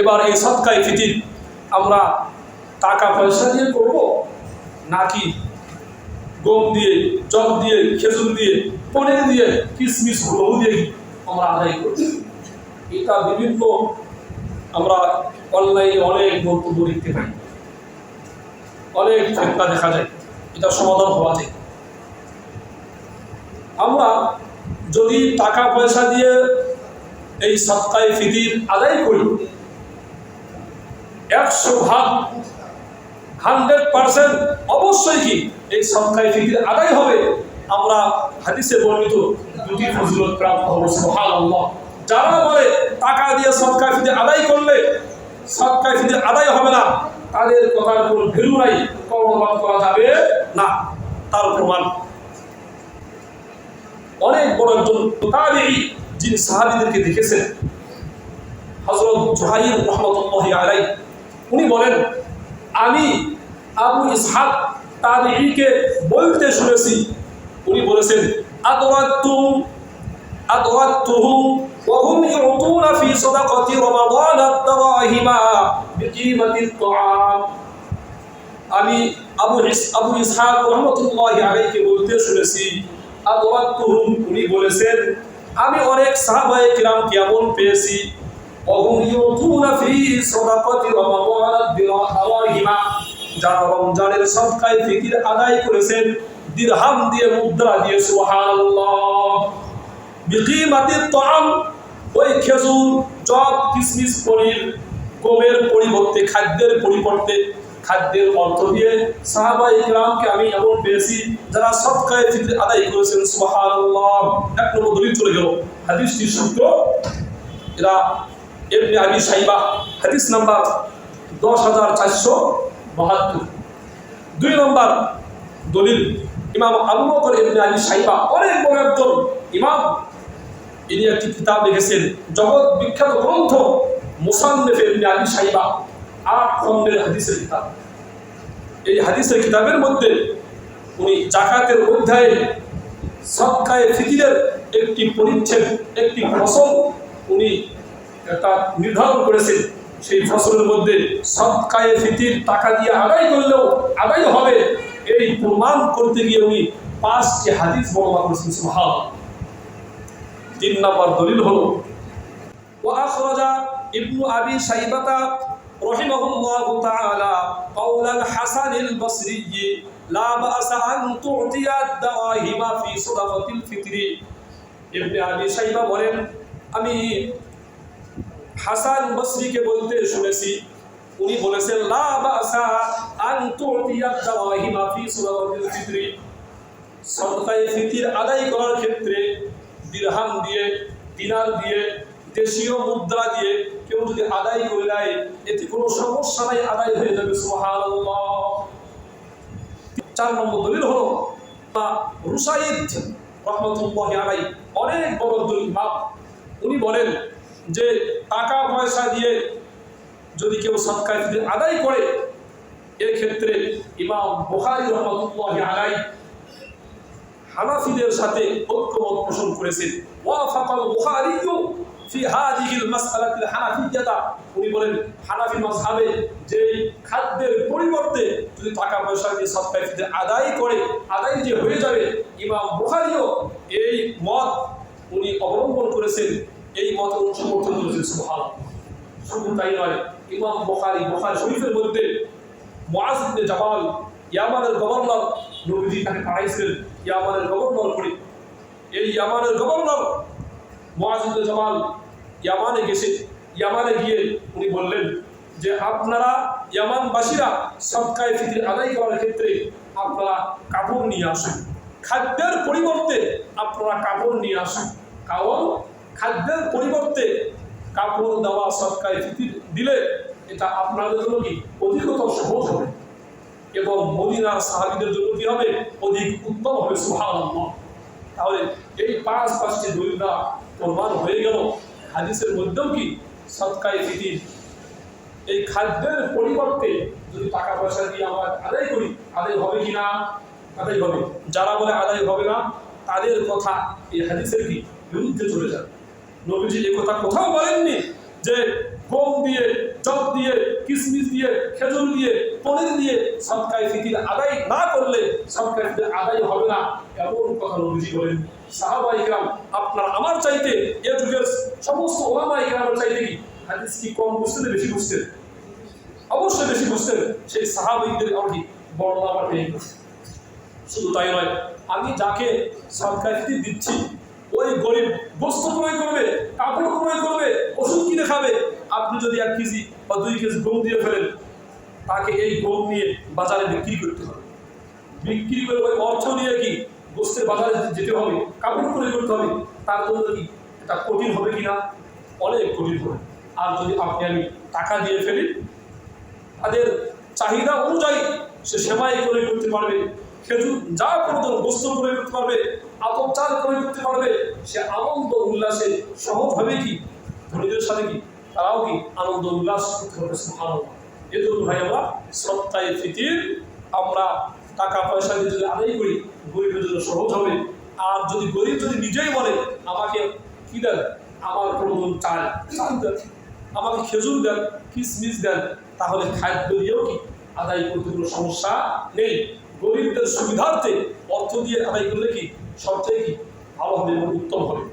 এবার এই সৎকায় ফিতির আমরা টাকা পয়সা দিয়ে করব, নাকি গম দিয়ে জল দিয়ে, খেজুর দিয়ে, পনির দিয়ে কিশমিশ হলু দিয়ে আমরা আদায় করি এটা বিভিন্ন আমরা অনলাইনে অনেক বক্তব্য দেখতে পাই অনেক ফেতনা দেখা যায়। এটা সমাধান হওয়া যায়। আমরা যদি টাকা পয়সা দিয়ে এই সৎকায় ফিতির আদায় করি একশো ভাগ হান্ড্রেড পার্সেন্ট অবশ্যই কি এই সৎকায় ফিতির আদায় হবে। আমরা হাদিসে বর্ণিত দুটি ফজিলত প্রাপ্ত হব, সুবহানাল্লাহ। যারা বলে টাকা দিয়ে সৎকায় ফিতির আদায় করলে সৎকায় ফিতির আদায় হবে না, তাদের কথার কোনো ভ্যালু নাই কর্মবাদ করা যাবে না, তার প্রমাণ। অনেক বড় একজন তাবেঈ, যিনি সাহাবীদেরকে দেখেছেন। হযরত জুহাইর রহমাতুল্লাহ আলাই উনি বলেন আমি আবু ইসহাক তাবেঈকে বলতে শুনেছি উনি বলেছেন আদরাতুম আদরাতুহুম وهم يعطون في صدقة رمضان الدراهم بقيمة الطعام আমি আবু ইস- আবু ইসহাক রহমতুল্লাহ আলাইকে বলতে শুনেছি আদওয়াতুহুম উনি বলেছেন আমি অনেক সাহাবায়ে কিরাম কেমন পেয়েছি অহুম ইউতুনা ফি সাদাকাতি রমাদান দিরহামিমা যারা রমজানের সদকায় ফিকির আদায় করেছেন, দিরহাম দিয়ে মুদ্রা দিয়ে সুবহানাল্লাহ। বিকিমাতিত তাআম, ওই খেজুর জব কিসমিস, পনির, গমের পরিবর্তে, খাদ্যের পরিবর্তে, খাদ্যের অর্থ দিয়ে সাহাবা ইকরামকে আমি এমন পেয়েছি, যারা সৎকায় ফিতর আদায় করেছেন, সুবহানাল্লাহ। এক নম্বর দলিল চলে গেল। হাদিসটি সূত্র, এরা এমনি আবি সাইবা, হাদিস নাম্বার দশ হাজার চারশো বাহাত্তর। দুই নম্বর দলিল, ইমাম আবু বকর ইবনে আবি সাইবা, অনেক বড় একজন ইমাম। ইনি একটি কিতাব লিখেছেন, জগৎ বিখ্যাত গ্রন্থ মুসান্নেফ ইবনে আবি সাইবা, আট খন্ডের হাদিসের কিতাব। এই হাদিসের কিতাবের মধ্যে উনি জাকাতের অধ্যায়ে সৎকায়ে ফিতিরের একটি পরিচ্ছেদ, একটি ফসল উনি একটা নির্ধারণ করেছেন সেই ফসলের মধ্যে সৎকায়ে ফিতির টাকা দিয়ে আদায় করলেও আদায় হবে এই প্রমাণ করতে গিয়ে উনি পাঁচটি হাদিস বর্ণনা করেছেন সুবহান তিন নম্বর দলিল হলো وأخرج ابن أبي شيبة رحمه الله تعالى قول الحسن البصري لا بأس أن تعطي الدراهم في صدقة الفطر ابن أبي شيبة বলেন আমি হাসান বসরিকে বলতে শুনেছি, উনি বলেছেন, লা বাসা আন তুতিয়া দাওয়াহিমা ফি সুলাতিল ফিতরি। সদকায়ে ফিতির আদায় করার ক্ষেত্রে দিরহাম দিয়ে, দিনার দিয়ে, দেশীয় মুদ্রা দিয়ে কেউ যদি আদায় করে দেয় এতে কোনো সমস্যা নাই, আদায় হয়ে যাবে, সুবহানাল্লাহ। চার নম্বর দলিল হলো রুসাইদ রহমতুল্লাহ আলাই অনেক বড় দলিল। ইমাম উনি বলেন যে টাকা পয়সা দিয়ে যদি কেউ সৎকার আদায় করে, এক্ষেত্রে ইমাম বুখারী রহমতুল্লাহ আলাই হানাফিদের সাথে ঐক্যমত পোষণ করেছেন। উনি বলেন যে খাদ্যের পরিবর্তে যদি টাকা পয়সা দিয়ে আদায় করে হয়ে যাবে এই উনি অবলম্বন করেছেন। এই মত সমর্থন করেছেন সুবহানাল্লাহ। শুধু তাই নয়, ইমাম বুখারী বুখারী শরীফের মধ্যে ইবনে জামাল ইয়ামানের গভর্নর নবীজি তাকে পাঠাইছিলেন, ইয়ামানের গভর্নর করে। এই ইয়ামানের গভর্নর ইবনে জামাল ইয়ামানে গেছে। ইয়ামানে গিয়ে উনি বললেন যে, আপনারা ইয়ামানবাসীরা সৎকায় ফিতির আদায় করার ক্ষেত্রে আপনারা কাপড় নিয়ে আসুন। খাদ্যের পরিবর্তে আপনারা কাপড় নিয়ে আসুন। কারণ খাদ্যের পরিবর্তে কাপড় দেওয়া সৎকায় দিলে এটা আপনাদের জন্য কি? অধিকতর সহজ হবে। এবং মদিনার সাহাবিদের জন্য কি হবে? অধিক উত্তম হবে, সুবহানাল্লাহ। তাহলে এই পাঁচ পাঁচটি দলিলটা প্রমাণ হয়ে গেল। হাদিসের মধ্যেও কি? সৎকায় ফিতির এই খাদ্যের পরিবর্তে যদি টাকা পয়সা দিয়ে আমরা আদায় করি, আদায় হবে কি না? আদায় হবে। যারা বলে আদায় হবে না, তাদের কথা এই হাদিসের কি? বিরুদ্ধে চলে যাবে। নবীজি এই কথা কোথাও বলেননি যে গম দিয়ে জব দিয়ে কিশমিশ দিয়ে, খেজুর দিয়ে, পনির দিয়ে সবকায় ফিতির আদায় না করলে সবকায় ফিতির আদায় হবে না। এমন কথা নবীজি বলেন। সাহাবা ইকরাম, আপনার আমার চাইতে এ যুগের সমস্ত ওলামা ইকরামের চাইতে কি? হাদিস কি কম বুঝতেন বেশি বুঝতেন? অবশ্যই বেশি বুঝতেন। সেই সাহাবাইদের আর কি? বর্ণনা আমার শুধু তাই নয়, আমি যাকে সরকার দিচ্ছি ওই গরিব, বস্তু ক্রয় করবে, কাপড় ক্রয় করবে, ওষুধ কিনে খাবে। আপনি যদি এক কেজি বা দুই কেজি গম দিয়ে ফেলেন, তাকে এই গম নিয়ে বাজারে বিক্রি করতে হবে। বিক্রি করে ওই অর্থ নিয়ে কি গোস্তের বাজারে যেতে হবে, কাপড় ক্রয় করতে হবে, তার জন্য কি এটা কঠিন হবে কিনা? অনেক কঠিন হবে। আর যদি আপনি আমি টাকা দিয়ে ফেলি, তাদের চাহিদা অনুযায়ী সে সেমাই করে করতে পারবে। খেজুর যা কোনো বস্তু করে করতে পারবে, আতপ চাল করে করতে পারবে, সে আনন্দ উল্লাসে সহজভাবে কি? ধনীদের সাথে কি? তারাও কি আনন্দ উল্লাস করতে পারবে? আনন্দ এজন্য ভাই আমরা সপ্তাহে ফিতির, আমরা টাকা পয়সা দিয়ে যদি আদায় করি গরিবের জন্য সহজ হবে। আর যদি গরিব যদি নিজেই বলে, আমাকে কি দেন? আমার কোনো চাল চাল দেন। আমাকে খেজুর দেন কিশমিশ দেন, তাহলে খাদ্য দিয়েও কি আদায় করতে কোনো সমস্যা নেই। গরিবদের সুবিধার্থে অর্থ দিয়ে আদায় করলে কি সবচেয়ে কি ভালো হবে এবং উত্তম হবে?